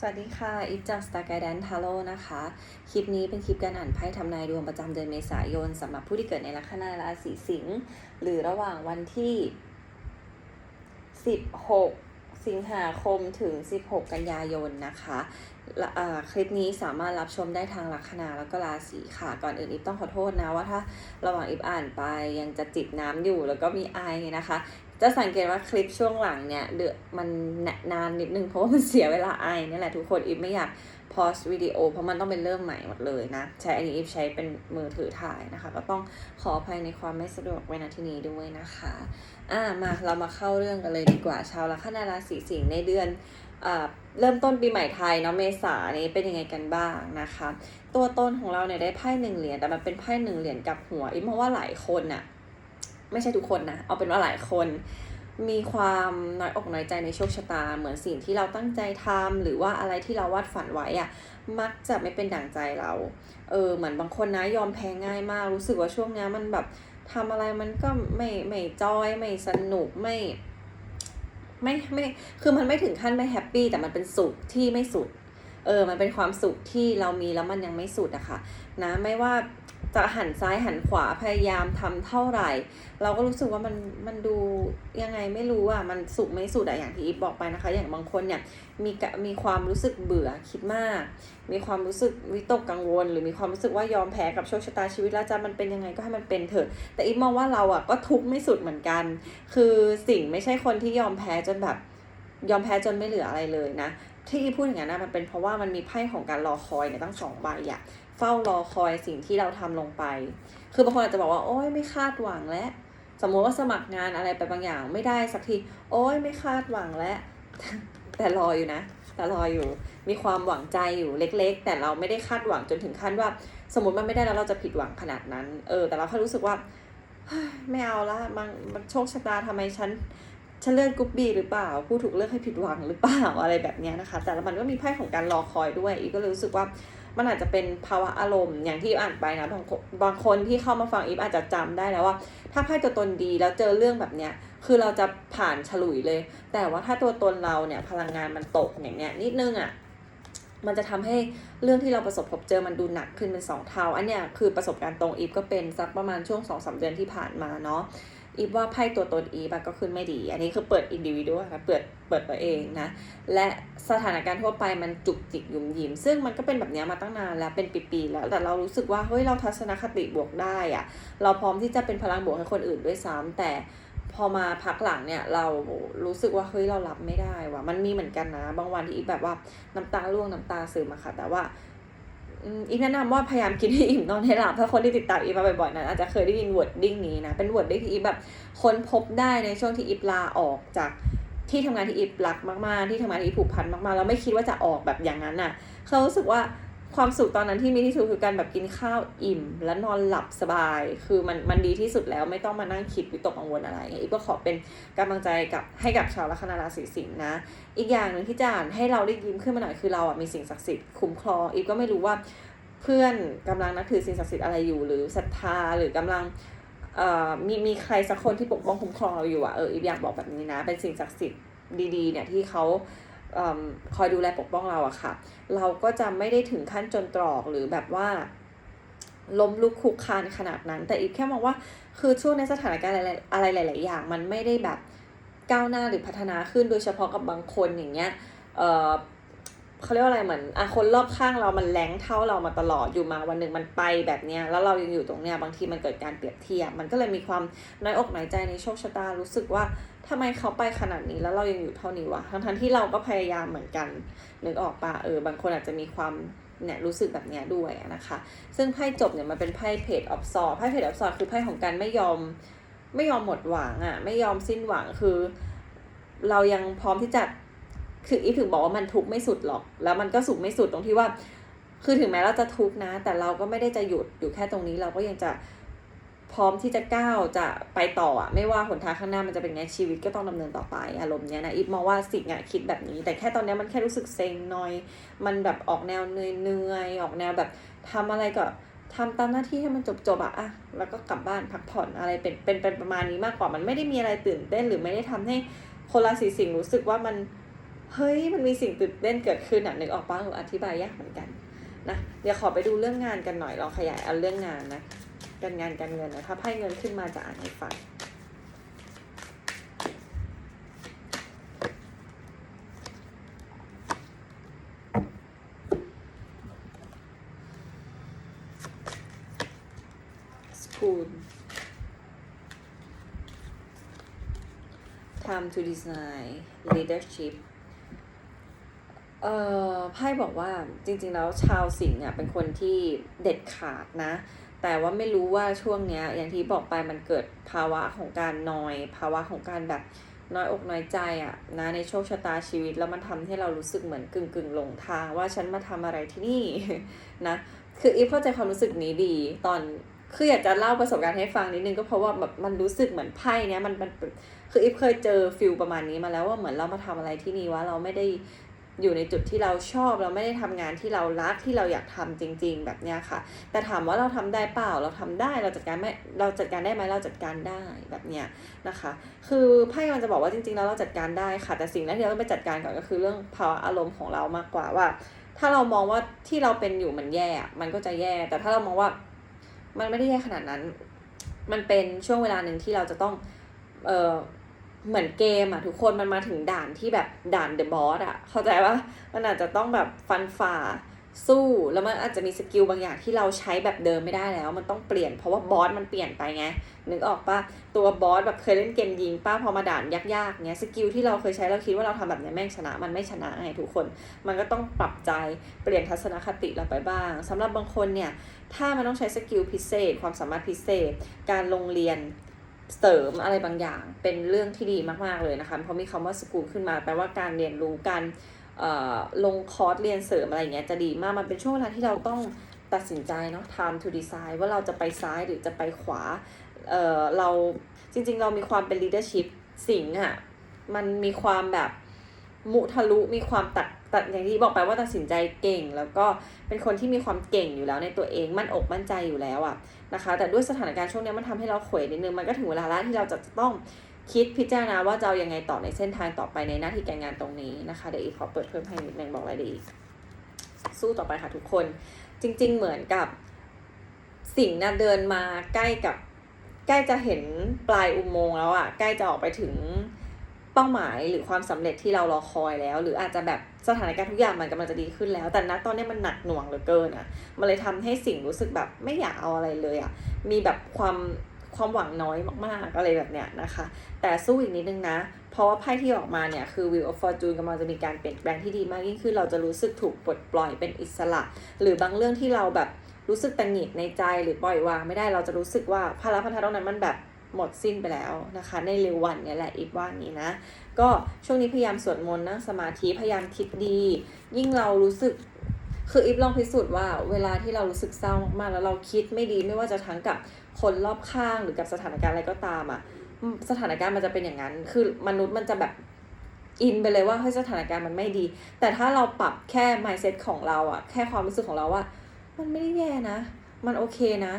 สวัสดีค่ะ อิฟจากสตาร์ไกแดนทาโร่นะคะ คลิปนี้เป็นคลิปการอ่านไพ่ทำนายดวงประจำเดือนเมษายนสำหรับผู้ที่เกิดในลัคนาราศีสิงห์หรือระหว่างวันที่ 16 สิงหาคมถึง 16 กันยายนนะคะคลิปนี้สามารถรับชมได้ทางลัคนาแล้วก็ราศีค่ะ ก่อนอื่นอิฟต้องขอโทษนะว่าถ้าระหว่างอิฟอ่านไปยังจะจิบน้ำอยู่แล้วก็มีไอนะคะ จะสังเกตว่าคลิปช่วงหลังเนี่ยเดือมันนานนิดนึงเพราะว่ามันเสียเวลาไอนี่แหละทุกคนอีฟไม่อยากพอสวิดีโอเพราะมันต้องเป็นเริ่มใหม่หมดเลยนะ ใช้อันนี้อีฟใช้เป็นมือถือถ่ายนะคะ ก็ต้องขออภัยในความไม่สะดวกไว้ณที่นี้ด้วยนะคะอ่ามาเรามาเข้าเรื่องกันเลยดีกว่าชาวลัคนาราศีสิงห์ในเดือนอ่าเริ่มต้นปีใหม่ไทยเนาะเมษานี้เป็นยังไงกันบ้างนะคะ ตัวต้นของเราเนี่ยได้ไพ่หนึ่งเหรียญแต่มันเป็นไพ่หนึ่งเหรียญกับหัวอีฟมองว่าหลายคนน่ะ ไม่ใช่ทุกคนนะ เอาเป็นว่าหลายคน มีความน้อยอกน้อยใจในโชคชะตา เหมือนสิ่งที่เราตั้งใจทำหรือว่าอะไรที่เราวาดฝันไว้อะมักจะไม่เป็นดั่งใจเรา เออเหมือนบางคนนะยอมแพ้ง่ายมาก รู้สึกว่าช่วงนี้มันแบบทำอะไรมันก็ไม่ไม่จอยไม่สนุกไม่ไม่ไม่คือมันไม่ถึงขั้นไม่แฮปปี้แต่มันเป็นสุขที่ไม่สุด เออ มันเป็นความสุขที่เรามีแล้วมันยังไม่สุดอะค่ะนะไม่ว่า จะหันซ้ายหันขวาพยายามทำเท่าไหร่ เราก็รู้สึกว่ามันมันดูยังไงไม่รู้อะมันสุขไม่สุดอะอย่างที่อีฟบอกไปนะคะ อย่างบางคนเนี่ยมีมีความรู้สึกเบื่อคิดมาก มีความรู้สึกวิตกกังวล หรือมีความรู้สึกว่ายอมแพ้กับโชคชะตาชีวิตแล้วจะมันเป็นยังไงก็ให้มันเป็นเถอะแต่อีฟมองว่าเราอะก็ทุกข์ไม่สุดเหมือนกัน คือสิ่งไม่ใช่คนที่ยอมแพ้จนแบบยอมแพ้จนไม่เหลืออะไรเลยนะที่อีฟพูดอย่างนั้นนะมันเป็นเพราะว่ามันมีไพ่ของการรอคอยเนี่ยตั้งสองใบอะ เฝ้ารอคอยสิ่งที่เราทำลงไป คือบางคนอาจจะบอกว่าโอ๊ยไม่คาดหวังแล้วสมมติว่าสมัครงานอะไรไปบางอย่าง ไม่ได้สักที โอ๊ยไม่คาดหวังแล้วแต่รออยู่นะ แต่รออยู่ มีความหวังใจอยู่เล็ก ๆ แต่เราไม่ได้คาดหวังจนถึงขั้นว่า สมมติมันไม่ได้แล้วเราจะผิดหวังขนาดนั้น เออ แต่เราแค่รู้สึกว่าไม่เอาละมันมันโชคชะตาทำไมฉันฉันเลือกกรุ๊ปบีหรือเปล่า ผู้ถูกเลือกให้ผิดหวังหรือเปล่าอะไรแบบนี้นะคะ แต่ละมันก็มีไพ่ของการรอคอยด้วย อีฟก็เลยรู้สึกว่า มันอาจจะเป็นภาวะอารมณ์อย่างที่อ่านไปนะบางบางคนที่เข้ามาฟังอีฟอาจจะจำได้แล้วว่า ถ้าไพ่ตัวตนดีแล้วเจอเรื่องแบบเนี้ยคือเราจะผ่านฉลุยเลย แต่ว่าถ้าตัวตนเราเนี่ยพลังงานมันตกอย่างเนี้ยนิดนึงอะมันจะทำให้เรื่องที่เราประสบพบเจอมันดูหนักขึ้นเป็นสองเท่า อันเนี้ยคือประสบการณ์ตรงอีฟก็เป็นสักประมาณช่วงสองสาเดือนที่ผ่านมาเนาะ อีฟว่าไพ่ตัวตนอีฟก็ขึ้นไม่ดี อันนี้คือเปิดอินดิวิวค่ะเปิดเปิดตัวเองนะ และสถานการณ์ทั่วไปมันจุกจิกหยุ่มยิมซึ่งมันก็เป็นแบบนี้มาตั้งนานแล้วเป็นปีๆแล้ว แต่เรารู้สึกว่าเฮ้ยเราทัศนคติบวกได้อะเราพร้อมที่จะเป็นพลังบวกให้คนอื่นด้วยซ้ำแต่พอมาพักหลังเนี่ยเรารู้สึกว่าเฮ้ยเรารับไม่ได้ว่ะมันมีเหมือนกันนะ บางวันที่อีแบบว่าน้ำตาร่วงน้ำตาซึมอะค่ะ แต่ว่า อีฟแนะนำว่าพยายามกินให้อิ่มนอนให้หลับถ้าคนที่ติดตามอีฟมาบ่อยๆนะอาจจะเคยได้ยินวอร์ดดิ้งนี้นะ เป็นวอร์ดดิ้งที่อีฟแบบค้นพบได้ในช่วงที่อีฟลาออกจากที่ทำงานที่อีฟรักมากๆ ที่ทำงานที่อีฟผูกพันมากๆ แล้วไม่คิดว่าจะออกแบบอย่างนั้นน่ะ เขารู้สึกว่า ความสุขตอนนั้นที่มีที่สุดคือการแบบกินข้าวอิ่ม และนอนหลับสบาย คือมันมันดีที่สุดแล้วไม่ต้องมานั่งคิดวิตกกังวลอะไรอีฟก็ขอเป็นกำลังใจกับให้กับชาวลัคนาราศีสิงห์นะ อีกอย่างหนึ่งที่จานให้เราได้ยิ้มขึ้นมาหน่อยคือเราอะมีสิ่งศักดิ์สิทธิ์คุ้มครองอีฟก็ไม่รู้ว่าเพื่อนกำลังนับถือสิ่งศักดิ์สิทธิ์อะไรอยู่ หรือศรัทธาหรือกำลังมีมีใครสักคนที่ปกป้องคุ้มครองเราอยู่อะเอออีฟอยากบอกแบบนี้นะ เป็นสิ่งศักดิ์สิทธิ์ดีๆเนี่ยที่เขา คอยดูแลปกป้องเราอะค่ะ เราก็จะไม่ได้ถึงขั้นจนตรอกหรือแบบว่าล้มลุกคลุกคานขนาดนั้น แต่อีฟแค่มองว่าคือช่วงในสถานการณ์อะไรอะไรหลาย ๆ อย่าง มันไม่ได้แบบก้าวหน้าหรือพัฒนาขึ้นโดยเฉพาะกับบางคนอย่างเงี้ยเออเขาเรียกว่าอะไรเหมือนอะคนรอบข้างเรามันแรงเท่าเรามาตลอดอยู่มาวันหนึ่งมันไปแบบเนี้ยแล้วเรายังอยู่ตรงเนี้ยบางทีมันเกิดการเปรียบเทียบ มันก็เลยมีความน้อยอกน้อยใจในโชคชะตารู้สึกว่า ทำไมเขาไปขนาดนี้แล้วเรายังอยู่เท่านี้วะทั้งทั้งที่เราก็พยายามเหมือนกันนึกออกปะเออบางคนอาจจะมีความเนี่ยรู้สึกแบบเนี้ยด้วยนะคะ ซึ่งไพ่จบเนี่ยมันเป็นไพ่เพจออฟซอไพ่เพจออฟซอคือไพ่ของการไม่ยอมไม่ยอมหมดหวังอะไม่ยอมสิ้นหวังคือ เรายังพร้อมที่จะคืออีฟถึงบอกว่ามันทุกข์ไม่สุดหรอก แล้วมันก็สุขไม่สุดตรงที่ว่า คือถึงแม้เราจะทุกข์นะ แต่เราก็ไม่ได้จะหยุดอยู่แค่ตรงนี้เราก็ยังจะ พร้อมที่จะก้าวจะไปต่ออะไม่ว่าหนทางข้างหน้ามันจะเป็นไงชีวิตก็ต้องดำเนินต่อไปอารมณ์เนี้ยนะอีฟมองว่าสิ่งอะคิดแบบนี้ แต่แค่ตอนนี้มันแค่รู้สึกเซ็งน่อย มันแบบออกแนวเหนื่อยๆออกแนวแบบทำอะไรก็ทำตามหน้าที่ให้มันจบๆอะอะแล้วก็กลับบ้านพักผ่อนอะไรเป็นเป็นเป็นประมาณนี้มากกว่ามันไม่ได้มีอะไรตื่นเต้น หรือไม่ได้ทำให้คนราศีสิงห์รู้สึกว่ามันเฮ้ยมันมีสิ่งตื่นเต้นเกิดขึ้นอะนึกออกป้าอธิบายยากเหมือนกันนะเดี๋ยวขอไปดูเรื่องงานกันหน่อยลองขยายเอาเรื่องงานนะ การงานการเงินนะถ้าไพ่เงินขึ้นมาจะอ่านให้ฟัง spoon time to design leadership เอ่อไพ่บอกว่าจริงๆแล้วชาวสิงห์อะเป็นคนที่เด็ดขาดนะ แต่ว่าไม่รู้ว่าช่วงเนี้ย อย่างที่บอกไปมันเกิดภาวะของการนอย ภาวะของการแบบน้อยอกน้อยใจอะนะในโชคชะตาชีวิตแล้วมันทำให้เรารู้สึกเหมือนกึ่งกึ่งหลงทางว่าฉันมาทำอะไรที่นี่นะคืออีฟเข้าใจความรู้สึกนี้ดี ตอนคืออยากจะเล่าประสบการณ์ให้ฟังนิดนึงก็เพราะว่าแบบมันรู้สึกเหมือนไพ่เนี้ยมันมันคืออีฟเคยเจอฟิลประมาณนี้มาแล้วว่าเหมือนเรามาทำอะไรที่นี่วะเราไม่ได้ อยู่ในจุดที่เราชอบ เราไม่ได้ทำงานที่เรารักที่เราอยากทำจริง ๆ แบบเนี้ยค่ะ แต่ถามว่าเราทำได้เปล่าเราทำได้เราจัดการไม่เราจัดการได้ไหมเราจัดการได้แบบเนี้ยนะคะ คือไพ่มันจะบอกว่าจริงๆแล้วเราจัดการได้ค่ะ แต่สิ่งแรกที่เราต้องไปจัดการก่อนก็คือเรื่องภาวะอารมณ์ของเรามากกว่าว่า ถ้าเรามองว่าที่เราเป็นอยู่มันแย่มันก็จะแย่ แต่ถ้าเรามองว่ามันไม่ได้แย่ขนาดนั้น มันเป็นช่วงเวลาหนึ่งที่เราจะต้องเออ เหมือนเกมอะทุกคนมันมาถึงด่านที่แบบด่านเดอะบอสอะเข้าใจว่ามันอาจจะต้องแบบฟันฝ่าสู้แล้วมันอาจจะมีสกิลบางอย่างที่เราใช้แบบเดิมไม่ได้แล้ว มันต้องเปลี่ยนเพราะว่าบอสมันเปลี่ยนไปไงนึกออกปะตัวบอสแบบเคยเล่นเกมยิงป้าพอมาด่านยากๆเงี้ยสกิลที่เราเคยใช้เราคิดว่าเราทำแบบเนี้ยแม่งชนะ มันไม่ชนะไงทุกคน มันก็ต้องปรับใจเปลี่ยนทัศนคติเราไปบ้างสำหรับบางคนเนี่ยถ้ามันต้องใช้สกิลพิเศษ ความสามารถพิเศษ การลงเรียน เสริมอะไรบางอย่างเป็นเรื่องที่ดีมากๆเลยนะคะเพราะมีคำว่าสกูลขึ้นมาแปลว่าการเรียนรู้การลงคอร์สเรียนเสริมอะไรอย่างเงี้ยจะดีมากมันเป็นช่วงเวลาที่เราต้องตัดสินใจเนาะ time to decide ว่าเราจะไปซ้ายหรือจะไปขวาเอ่อเราจริงๆ เรามีความเป็น leadership สิงอะมันมีความแบบมุทะลุมีความตัด ตัดอย่างที่บอกไปว่าตัดสินใจเก่ง แล้วก็เป็นคนที่มีความเก่งอยู่แล้วในตัวเองมั่นอกมั่นใจอยู่แล้วอะนะคะ แต่ด้วยสถานการณ์ช่วงนี้มันทำให้เราเขวนิดนึงมันก็ถึงเวลาแล้วที่เราจะต้องคิดพิจารณาว่าจะเอายังไงต่อในเส้นทางต่อไปในหน้าที่การงานตรงนี้นะคะเดี๋ยวอีกขอเปิดเพิ่มให้นิดนึงบอกอะไรดีอีกสู้ต่อไปค่ะทุกคน จริง ๆ เหมือนกับสิ่งนะเดินมาใกล้กับ ใกล้จะเห็นปลายอุโมงค์แล้วอะใกล้จะออกไปถึง เป้าหมายหรือความสำเร็จที่เรารอคอยแล้ว หรืออาจจะแบบสถานการณ์ทุกอย่างมันกำลังจะดีขึ้นแล้ว แต่ณตอนนี้มันหนักหน่วงเหลือเกินอะมันเลยทำให้สิ่งรู้สึกแบบไม่อยากเอาอะไรเลยอะมีแบบความความหวังน้อยมากๆอะไรแบบเนี้ยนะคะ แต่สู้อีกนิดนึงนะ เพราะว่าไพ่ที่ออกมาเนี่ยคือ Wheel of Fortune กำลังจะมีการเปลี่ยนแปลงที่ดีมากยิ่งขึ้น เราจะรู้สึกถูกปลดปล่อยเป็นอิสระ หรือบางเรื่องที่เราแบบรู้สึกตังหงิดในใจหรือปล่อยวางไม่ได้เราจะรู้สึกว่าภาระพันธะตรงนั้นมันแบบ หมดสิ้นไปแล้วนะคะ ในเร็ววันเนี่ยแหละอีกว่างี้นะ ก็ช่วงนี้พยายามสวดมนต์นั่งสมาธิพยายามคิดดี ยิ่งเรารู้สึกคืออีฟลองพิสูจน์ว่าเวลาที่เรารู้สึกเศร้ามากๆแล้วเราคิดไม่ดีไม่ว่าจะทั้งกับคนรอบข้างหรือกับสถานการณ์อะไรก็ตามอะสถานการณ์มันจะเป็นอย่างนั้น คือมนุษย์มันจะแบบอินไปเลยว่าเฮ้ยสถานการณ์มันไม่ดี แต่ถ้าเราปรับแค่ mindset ของเราอะแค่ความรู้สึกของเราว่า มันไม่ได้แย่นะ มันโอเคนะ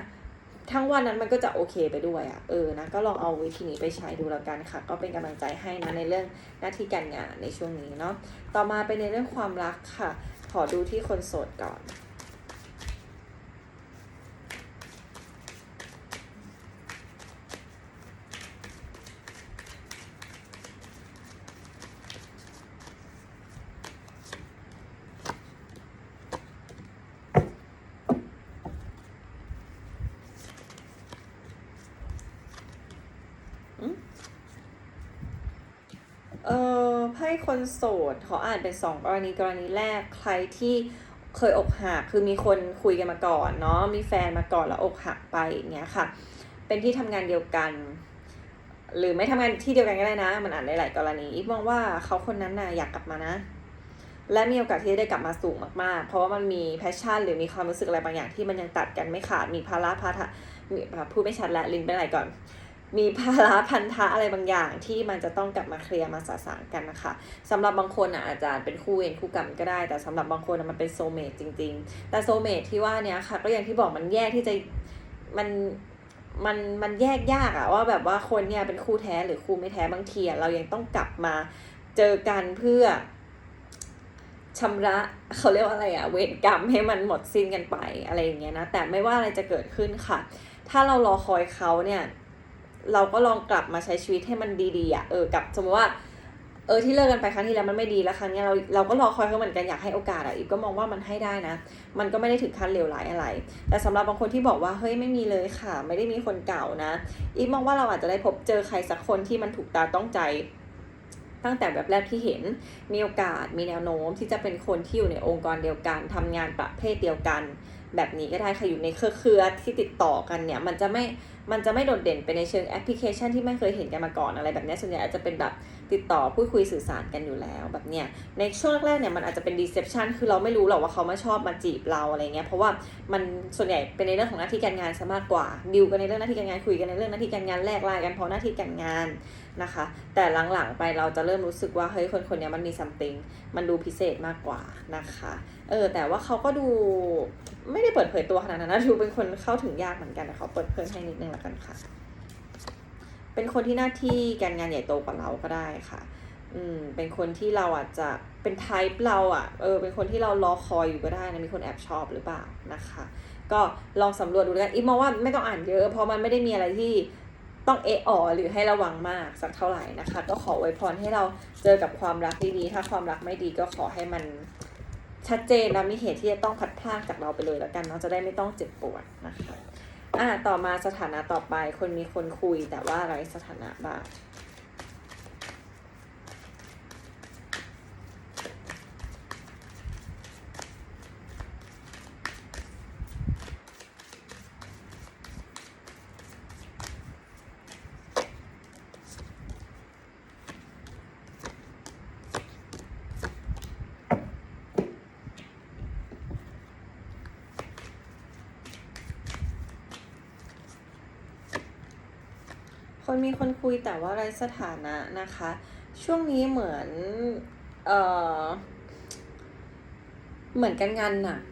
ทั้งวันนั้นมันก็จะโอเคไปด้วยอะเออนะก็ลองเอาวิธีนี้ไปใช้ดูแล้วกันค่ะ ก็เป็นกำลังใจให้นะในเรื่องหน้าที่การงานในช่วงนี้เนาะต่อมาเป็นในเรื่องความรักค่ะ ขอดูที่คนโสดก่อน เอ อไพ่คนโสดขออ่านเป็นสองกรณีกรณีแรกใครที่เคยอกหักคือมีคนคุยกันมาก่อนเนาะมีแฟนมาก่อนแล้วอกหักไปอย่างเงี้ยค่ะ เป็นที่ทำงานเดียวกัน หรือไม่ทำงานที่เดียวกันก็ได้นะ มันอ่านได้หลายกรณีอีฟมองว่าเขาคนนั้นน่ะอยากกลับมานะ และมีโอกาสที่จะได้กลับมาสูงมากๆ เพราะว่ามันมีแพชชั่น หรือมีความรู้สึกอะไรบางอย่างที่มันยังตัดกันไม่ขาดมีภาระพาทะมีพูดไม่ชัดและลิ้นเป็นอะไรก่อน มีภาระพันธะอะไรบางอย่างที่มันจะต้องกลับมาเคลียร์มาสะสางกันนะคะสำหรับบางคนอะอาจจะเป็นคู่เวรคู่กรรมก็ได้ แต่สำหรับบางคนมันเป็นโซเมตจริง ๆ แต่โซเมตที่ว่าเนี้ยค่ะก็อย่างที่บอกมันแยกที่จะมันมันมันแยกยากอะว่าแบบว่าคนเนี่ยเป็นคู่แท้หรือคู่ไม่แท้บางทีเรายังต้องกลับมาเจอกันเพื่อชำระเขาเรียกว่าอะไรอะเวรกรรมให้มันหมดสิ้นกันไปอะไรอย่างเงี้ยนะแต่ไม่ว่าอะไรจะเกิดขึ้นค่ะ ถ้าเรารอคอยเขาเนี่ย เราก็ลองกลับมาใช้ชีวิตให้มันดีๆอะเออกับสมมติว่าเออที่เลิกกันไปครั้งที่แล้วมันไม่ดีแล้วครั้งเนี้ยเราเราก็รอคอยเขาเหมือนกันอยากให้โอกาสอะอีกก็มองว่ามันให้ได้นะ มันก็ไม่ได้ถึงขั้นเลวร้ายอะไร แต่สำหรับบางคนที่บอกว่าเฮ้ยไม่มีเลยค่ะ ไม่ได้มีคนเก่านะ อีกมองว่าเราอาจจะได้พบเจอใครสักคนที่มันถูกตาต้องใจ ตั้งแต่แบบแรกที่เห็นมีโอกาสมีแนวโน้มที่จะเป็นคนที่อยู่ในองค์กรเดียวกันทำงานประเภทเดียวกัน แบบนี้ก็ได้ค่ะอยู่ในเครือเครือที่ติดต่อกันเนี่ยมันจะไม่มันจะไม่โดดเด่นไปในเชิงแอปพลิเคชันที่ไม่เคยเห็นกันมาก่อนอะไรแบบนี้ส่วนใหญ่อาจจะเป็นแบบ ติดต่อพูดคุยสื่อสารกันอยู่แล้วแบบเนี้ยในช่วงแรกๆเนี่ยมันอาจจะเป็นดีเซ p ชันคือเราไม่รู้หรอกว่าเขามาชอบมาจีบเราอะไรเงี้ยเพราะว่ามันส่วนใหญ่เป็นในเรื่องของหน้าที่การงานซะมากกว่าดิวกันในเรื่องหน้าที่การงานคุยกันในเรื่องหน้าที่การงานแลกไลน์กันเพราะหน้าที่การงานนะคะ แต่หลังๆไปเราจะเริ่มรู้สึกว่าเฮ้ยคนคนเนี้ยมันมีซัมติงมันดูพิเศษมากกว่านะคะเออแต่ว่าเขาก็ดูไม่ได้เปิดเผยตัวขนาดนั้นนะดูเป็นคนเข้าถึงยากเหมือนกันแต่เขาเปิดเผยให้นิดนึงแล้วกันค่ะ เป็นคนที่หน้าที่การงานใหญ่โตกว่าเราก็ได้ค่ะ อืม เป็นคนที่เราอาจจะเป็นไทป์เราอะ เออ เป็นคนที่เรารอคอยอยู่ก็ได้นะ มีคนแอบชอบหรือเปล่านะคะ ก็ลองสำรวจดูแล้วกัน อีมองว่าไม่ต้องอ่านเยอะ เพราะมันไม่ได้มีอะไรที่ต้องเอออหรือให้ระวังมากสักเท่าไหร่นะคะ ก็ขอไว้พรให้เราเจอกับความรักดีๆ ถ้าความรักไม่ดีก็ขอให้มันชัดเจนและมีเหตุที่จะต้องพัดพลากจากเราไปเลยแล้วกันเนาะจะได้ไม่ต้องเจ็บปวดนะคะ อ่าต่อมาสถานะต่อไป คนมีคนคุยแต่ว่าไร้สถานะบ้าง คนคุยแต่ว่าไร้สถานะนะคะ ช่วงนี้เหมือน เออเหมือนกันงานหนัก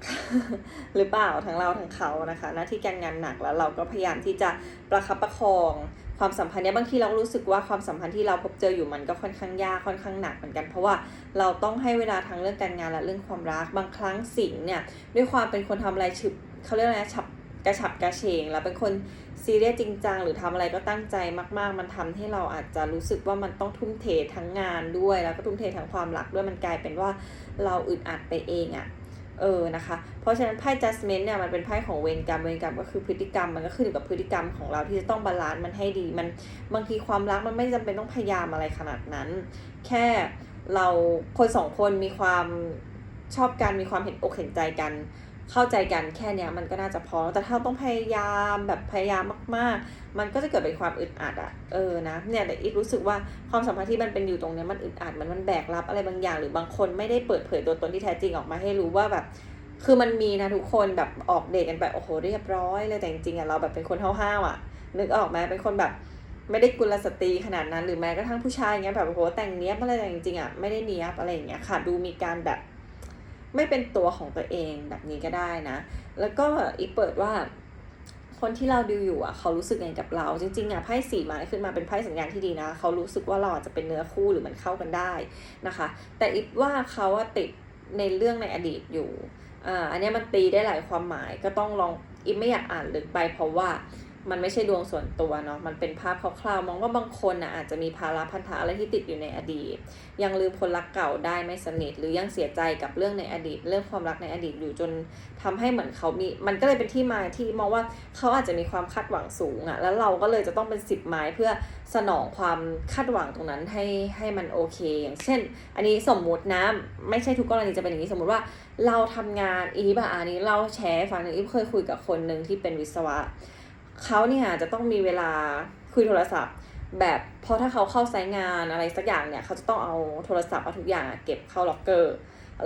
หรือเปล่าทั้งเราทั้งเขานะคะหน้าที่การงานหนักแล้วเราก็พยายามที่จะประคับประคองความสัมพันธ์เนี้ยบางทีเรารู้สึกว่าความสัมพันธ์ที่เราพบเจออยู่มันก็ค่อนข้างยากค่อนข้างหนักเหมือนกัน เพราะว่าเราต้องให้เวลาทั้งเรื่องการงานและเรื่องความรักบางครั้งสิงเนี่ยด้วยความเป็นคนทำอะไรฉึบเขาเรียกอะไรฉับ กระฉับกระเฉงแล้วเป็นคนซีเรียสจริงจังหรือทำอะไรก็ตั้งใจมาก ๆ มันทำให้เราอาจจะรู้สึกว่ามันต้องทุ่มเททั้งงานด้วย แล้วก็ทุ่มเททั้งความรักด้วยมันกลายเป็นว่าเราอึดอัดไปเองอะ่ะเออนะคะ เพราะฉะนั้นไพ่ judgment เนี่ยมันเป็นไพ่ของเวรกรรม เวรกรรมก็คือพฤติกรรมมันก็ขึ้นอยู่กับพฤติกรรมของเราที่จะต้องบาลานซ์มันให้ดี มันบางทีความรักมันไม่จำเป็นต้องพยายามอะไรขนาดนั้น แค่เราคนสองคนมีความชอบกันมีความเห็นอกเห็นใจกัน เข้าใจกันแค่เนี้ยมันก็น่าจะพอ แต่ถ้าต้องพยายามแบบพยายามมาก ๆ มันก็จะเกิดเป็นความอึดอัดอะเออนะเนี่ยแต่อีกรู้สึกว่าความสัมพันธ์ที่มันเป็นอยู่ตรงเนี้ยมันอึดอัดมันมันแบกรับอะไรบางอย่าง หรือบางคนไม่ได้เปิดเผยตัวตนที่แท้จริงออกมาให้รู้ว่าแบบคือมันมีนะทุกคนแบบออกเดทกันไปโอ้โหเรียบร้อยเลยแต่จริงๆอะเราแบบเป็นคนห้าวๆอะนึกออกไหมเป็นคนแบบไม่ได้กุลสตรีขนาดนั้นหรือแม้กระทั่งผู้ชายเงี้ยแบบโอ้โหแต่งเนี้ยอะไรแต่จริงๆอะไม่ได้เนี้ยบอะไรอย่างเงี้ยค่ะดูมีการแบบ ไม่เป็นตัวของตัวเองแบบนี้ก็ได้นะ แล้วก็อีกเปิดว่า คนที่เราดูอยู่อะ เขารู้สึกไงกับเรา จริงๆอะไพ่สีไม้ขึ้นมาเป็นไพ่สัญญาณที่ดีนะ เขารู้สึกว่าเราอาจจะเป็นเนื้อคู่หรือมันเข้ากันได้นะคะ แต่อีกว่าเขาอะติดในเรื่องในอดีตอยู่อ่าอันนี้มันตีได้หลายความหมายก็ต้องลองอีกไม่อยากอ่านลึกไปเพราะว่า มันไม่ใช่ดวงส่วนตัวเนาะมันเป็นภาพคร่าวๆมองว่าบางคนอะอาจจะมีภาระพันธะอะไรที่ติดอยู่ในอดีต ยังลืมคนรักเก่าได้ไม่สนิท หรือยังเสียใจกับเรื่องในอดีต เรื่องความรักในอดีตอยู่จนทำให้เหมือนเขามี มันก็เลยเป็นที่มาที่มองว่าเขาอาจจะมีความคาดหวังสูงอะ่ะแล้วเราก็เลยจะต้องเป็นสิบไม้เพื่อสนองความคาดหวังตรงนั้นให้ให้มันโอเค อย่างเช่น อันนี้สมมุตินะไม่ใช่ทุกกรณีจะเป็นอย่างนี้สมมุติว่าเราทำงานอีบะอันนี้เราแชร์ฟังนะอีฟเคยคุยกับคนหนึ่งที่เป็นวิศวะ เขาเนี่ยจะต้องมีเวลาคุยโทรศัพท์ แบบพอถ้าเขาเข้าไซต์งานอะไรสักอย่างเนี่ย เขาจะต้องเอาโทรศัพท์เอาทุกอย่างเก็บเข้าล็อกเกอร์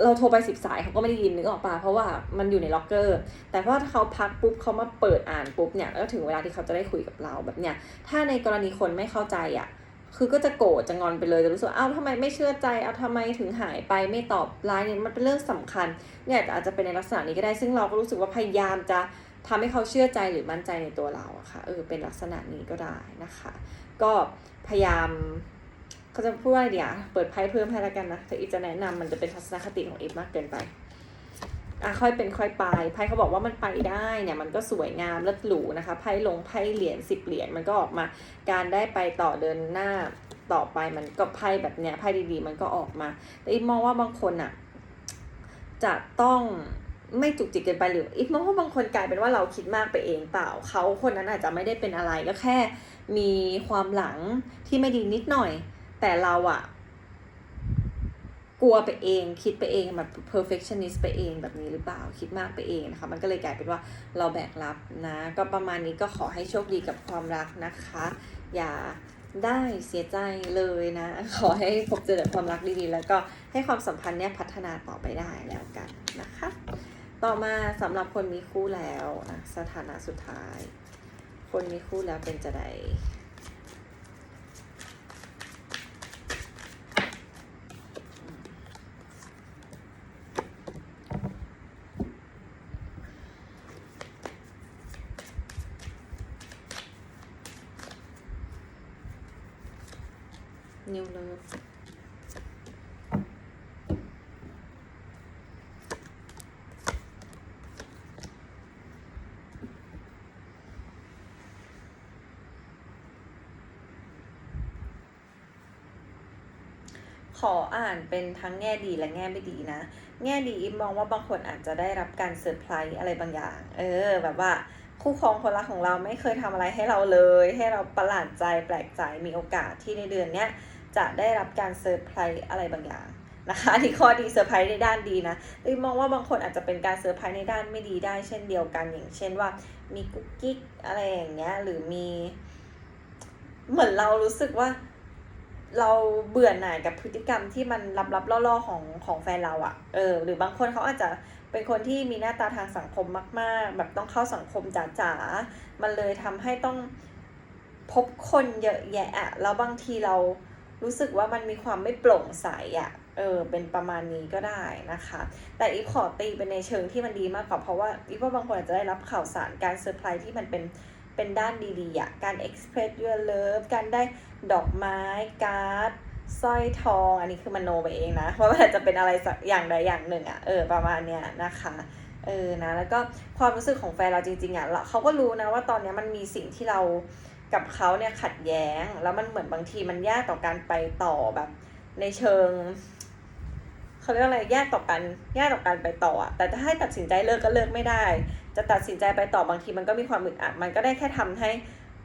เราโทรไปสิบสายเขาก็ไม่ได้ยินนึกออกปะเพราะว่ามันอยู่ในล็อกเกอร์ แต่ว่าถ้าเขาพักปุ๊บเขามาเปิดอ่านปุ๊บเนี่ยแล้วถึงเวลาที่เขาจะได้คุยกับเราแบบเนี้ยถ้าในกรณีคนไม่เข้าใจอะคือก็จะโกรธจะงอนไปเลยจะรู้สึกอ้าวทำไมไม่เชื่อใจเอาวทำไมถึงหายไปไม่ตอบไลน์เนี่ยมันเป็นเรื่องสำคัญเนี่ยอาจจะเป็นในลักษณะนี้ก็ได้ซึ่งเราก็รู้สึกว่าพยายามจะ ทำให้เขาเชื่อใจหรือมั่นใจในตัวเราอะค่ะเออเป็นลักษณะนี้ก็ได้นะคะ ก็พยายามเขาจะพูดว่าเดี๋ยวเปิดไพ่เพิ่มให้แล้วกันนะแต่อีจะแนะนำมันจะเป็นทัศนคติของเอฟมากเกินไปอะค่อยเป็นค่อยไปไพ่เขาบอกว่ามันไปได้เนี่ยมันก็สวยงามเลิศหรูนะคะไพ่ลงไพ่เหรียญสิบเหรียญมันก็ออกมา การได้ไปต่อเดินหน้าต่อไปมันก็ไพ่แบบเนี้ยไพ่ดีๆ มันก็ออกมา แต่อีมองว่าบางคนอะจะต้อง ไม่จุกจิกเกินไปหรืออีฟมองว่าบางคนกลายเป็นว่าเราคิดมากไปเองเปล่าเขาคนนั้นอาจจะไม่ได้เป็นอะไรก็แค่มีความหลังที่ไม่ดีนิดหน่อย แต่เราอะกลัวไปเองคิดไปเองแบบ perfectionist ไปเองแบบนี้หรือเปล่าคิดมากไปเองนะคะ มันก็เลยกลายเป็นว่าเราแบกรับนะ ก็ประมาณนี้ก็ขอให้โชคดีกับความรักนะคะ อย่าได้เสียใจเลยนะ ขอให้พบเจอแต่ความรักดีๆ แล้วก็ให้ความสัมพันธ์เนี่ยพัฒนาต่อไปได้แล้วกันนะคะ ต่อมาสำหรับคนมีคู่แล้วอะสถานะสุดท้าย คนมีคู่แล้วเป็นจะไดนิวเลิฟขออ่านเป็นทั้งแง่ดีและแง่ไม่ดีนะ แง่ดีอีฟมองว่าบางคนอาจจะได้รับการเซอร์ไพรส์อะไรบางอย่าง เออ แบบว่าคู่ครองคนรักของเราไม่เคยทำอะไรให้เราเลย ให้เราประหลาดใจแปลกใจมีโอกาสที่ในเดือนเนี้ยจะได้รับการเซอร์ไพรส์อะไรบางอย่างนะคะที่ข้อดีเซอร์ไพรส์ในด้านดีนะแต่มองว่าบางคนอาจจะเป็นการเซอร์ไพรส์ในด้านไม่ดีได้เช่นเดียวกันอย่างเช่นว่ามีกุ๊กกิ๊กอะไรอย่างเงี้ยหรือมี เหมือนเรารู้สึกว่า เราเบื่อหน่ายกับพฤติกรรมที่มันลับๆล่อๆของของแฟนเราอะ่ะ เออ หรือบางคนเขาอาจจะเป็นคนที่มีหน้าตาทางสังคมมาก ๆ แบบต้องเข้าสังคมจ๋าๆ มันเลยทำให้ต้องพบคนเยอะแยะอะแล้วบางทีเรารู้สึกว่ามันมีความไม่โปร่งใสอะ่ะเออ เป็นประมาณนี้ก็ได้นะคะ แต่อีฟขอตีเป็นในเชิงที่มันดีมากกว่าเพราะว่าอีฟว่าบางคนอาจจะได้รับข่าวสารการเซอร์ไพรส์ที่มันเป็น เป็นด้านดีๆอะการ express your love การได้ดอกไม้การ์ดสร้อยทอง อันนี้คือมโนไปเองนะว่ามันจะเป็นอะไรสักอย่างใดอย่างหนึ่งอะเออประมาณเนี้ยนะคะเออนะแล้วก็ความรู้สึกของแฟนเราจริงๆอะเขาก็รู้นะว่าตอนนี้มันมีสิ่งที่เรากับเขาเนี่ยขัดแย้ง แล้วมันเหมือนบางทีมันยากต่อการไปต่อแบบในเชิง เขาเรียกอะไรยากต่อกันยากต่อการไปต่ออะแต่ถ้าให้ตัดสินใจเลิกก็เลิกไม่ได้ จะตัดสินใจไปต่อบางทีมันก็มีความอึดอัดมันก็ได้แค่ทำให้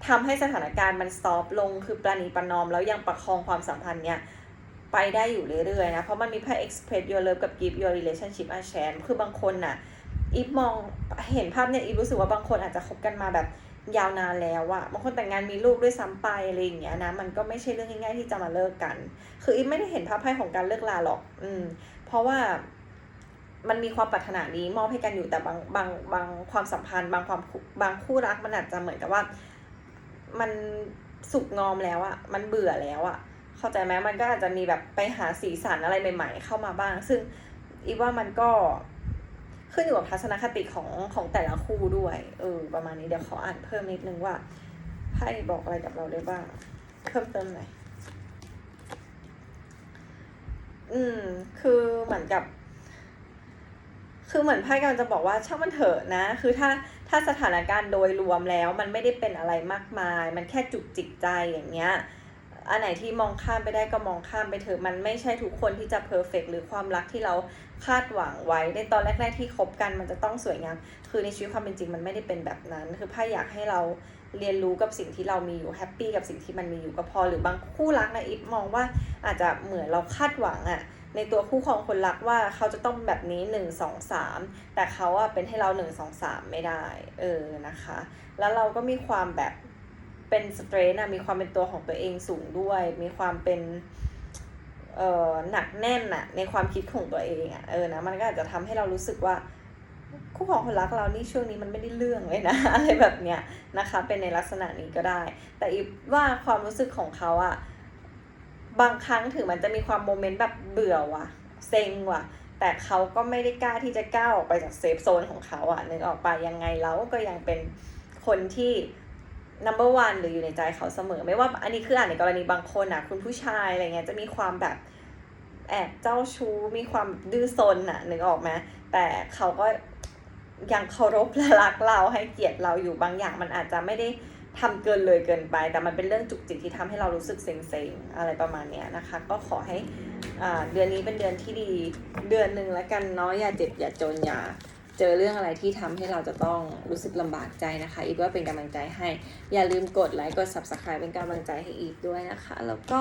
ทำให้สถานการณ์มันซอฟลงคือปราณีประนอม แล้วยังประคองความสัมพันธ์เนี่ยไปได้อยู่เรื่อยๆนะ เพราะมันมีไพ่ express your love กับ give your relationship a chance คือบางคนน่ะอีฟมองเห็นภาพเนี่ยอีฟรู้สึกว่าบางคนอาจจะคบกันมาแบบ ยาวนานแล้วอะบางคนแต่งงานมีลูกด้วยซ้ำไปอะไรอย่างเงี้ยนะ มันก็ไม่ใช่เรื่องง่ายๆที่จะมาเลิกกัน คืออีฟไม่ได้เห็นภาพไพ่ของการเลิกลาหรอก อืม เพราะว่ามันมีความปรารถนาดีมอบให้กันอยู่แต่บางบางบางความสัมพันธ์ บางความบางคู่รักมันอาจจะเหมือนกับว่า มันสุกงอมแล้วอะมันเบื่อแล้วอะเข้าใจไหมมันก็อาจจะมีแบบไปหาสีสันอะไรใหม่ ๆ เข้ามาบ้าง ซึ่งอีว่ามันก็ ขึ้นอยู่กับทัศนคติของของแต่ละคู่ด้วยเออประมาณนี้เดี๋ยวขออ่านเพิ่มนิดนึงว่าไพ่บอกอะไรกับเราได้บ้าง เพิ่มเติมหน่อยอืม คือเหมือนกับ คือเหมือนไพ่กำลังจะบอกว่าช่างมันเถอะนะ คือถ้าถ้าสถานการณ์โดยรวมแล้ว มันไม่ได้เป็นอะไรมากมาย มันแค่จุกจิกใจอย่างเงี้ย อันไหนที่มองข้ามไปได้ก็มองข้ามไปเถอะมันไม่ใช่ทุกคนที่จะเพอร์เฟกหรือความรักที่เราคาดหวังไว้ ในตอนแรก ๆ ที่คบกันมันจะต้องสวยงาม คือในชีวิตความเป็นจริงมันไม่ได้เป็นแบบนั้น คือพ่อยากให้เราเรียนรู้กับสิ่งที่เรามีอยู่แฮปปี้กับสิ่งที่มันมีอยู่ก็พอ หรือบางคู่รักนะอีฟมองว่าอาจจะเหมือนเราคาดหวังอะในตัวคู่ครองคนรักว่าเขาจะต้องแบบนี้หนึ่งสองสามแต่เขาอะเป็นให้เราหนึ่งสองสามไม่ได้ เออนะคะ แล้วเราก็มีความแบบ เป็นสเตรนอะมีความเป็นตัวของตัวเองสูงด้วย มีความเป็นเอ่อหนักแน่นอะในความคิดของตัวเองอะเออนะมันก็อาจจะทำให้เรารู้สึกว่าคู่ของคนรักเรานี่ช่วงนี้มันไม่ได้เรื่องเลยนะอะไรแบบเนี้ยนะคะ เป็นในลักษณะนี้ก็ได้ แต่อีฟว่าความรู้สึกของเขาอะบางครั้งถึงมันจะมีความโมเมนต์แบบเบื่อว่ะเซ็งว่ะ แต่เขาก็ไม่ได้กล้าที่จะก้าวออกไปจากเซฟโซนของเขาอะนึกออกไปยังไงเราก็ยังเป็นคนที่ number one หรืออยู่ในใจเขาเสมอ ไม่ว่าอันนี้คืออ่านในกรณีบางคนอะคุณผู้ชายอะไรเงี้ยจะมีความแบบแอบเจ้าชู้มีความดื้อซนอะนึกออกไหมแต่เขาก็ยังเคารพและรักเราให้เกียรติเราอยู่บางอย่างมันอาจจะไม่ได้ทำเกินเลยเกินไป แต่มันเป็นเรื่องจุกจิกที่ทำให้เรารู้สึกเซ็งๆอะไรประมาณเนี้ยนะคะ ก็ขอให้เดือนนี้เป็นเดือนที่ดีเดือนหนึ่งแล้วกันเนาะอย่าเจ็บอย่าจนอย่า เจอเรื่องอะไรที่ทำให้เราจะต้องรู้สึกลำบากใจนะคะ อีฟว่าเป็นกำลังใจให้ อย่าลืมกดไลค์กด subscribe เป็นกำลังใจให้อีฟด้วยนะคะ แล้วก็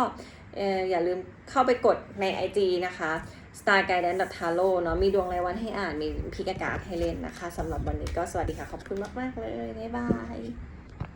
อย่าลืมเข้าไปกดใน IG นะคะ star guidance tarot เนาะมีดวงรายวันให้อ่านมีพิกากาศให้เล่นนะคะสำหรับวันนี้ก็สวัสดีค่ะ ขอบคุณมาก ๆ เลย บ๊ายบาย